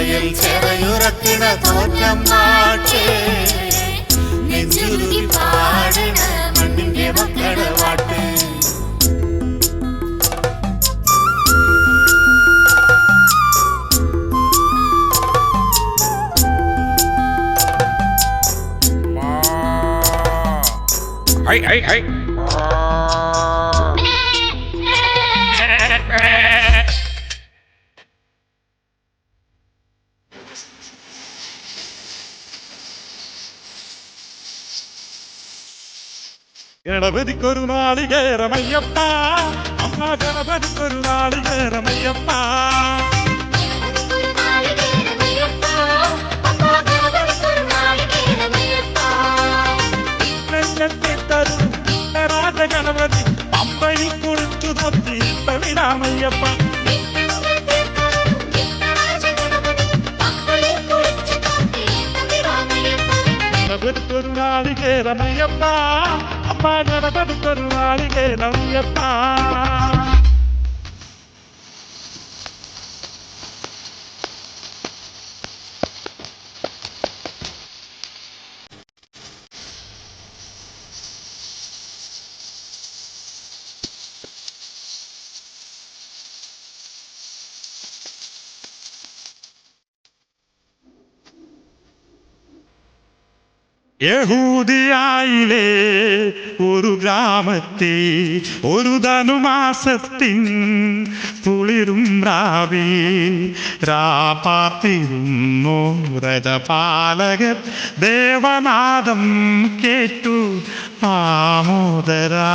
மழையில் செறையுறக்கிட தோற்றம் மாற்றே நெஞ்சுருதி பாடின மண்ணின் மக்கள வாட்டு Hey, hey, hey! கணபதிக்கு ஒரு நாளிகே ரமையப்பா. அம்மா கணபதிக்கு ஒரு நாளிகே ரமையப்பா கணபதி அம்பை கொடுத்து தொத்தி இப்ப விடாமையப்பா. கருத்தொரு நாளிகே ரமையப்பா. அம்மா கருத்தொரு நாளிகே ரமையப்பா. യഹൂദിയായിലെ ഒരു ഗ്രാമത്തെ ഒരു ധനുമാസത്തിൻ കുളിരും രാവി രാപാത്തിരുന്നു രജപാലകർ ദേവനാദം കേട്ടു ആമോദരാ.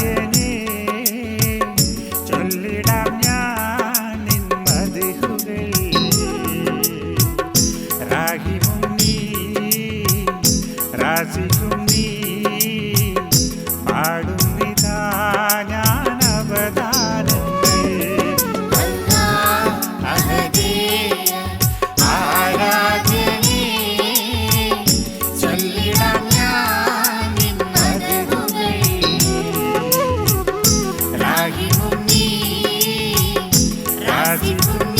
you.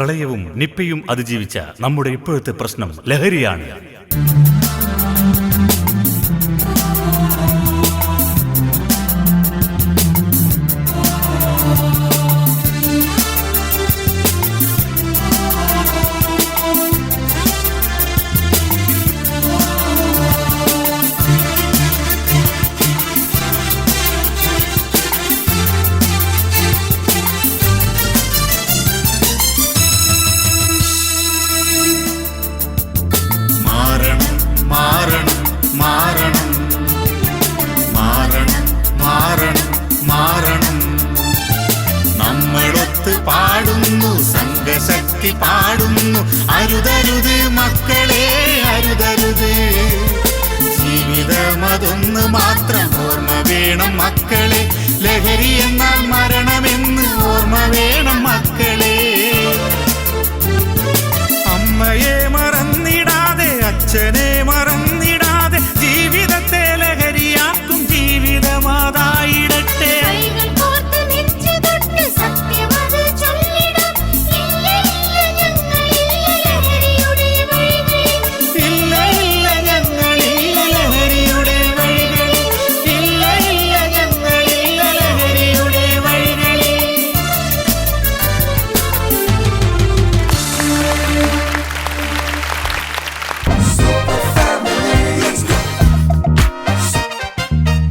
പ്രളയവും നിപ്പയും അതിജീവിച്ച നമ്മുടെ ഇപ്പോഴത്തെ പ്രശ്നം ലഹരിയാണ്. പാടുന്നു സംഘശക്തി പാടുന്നു. അരുതരുത് മക്കളെ അരുതരുത്. ജീവിതം അതൊന്ന് മാത്രം ഓർമ്മ വേണം മക്കളെ. ലഹരി എന്നാൽ മരണം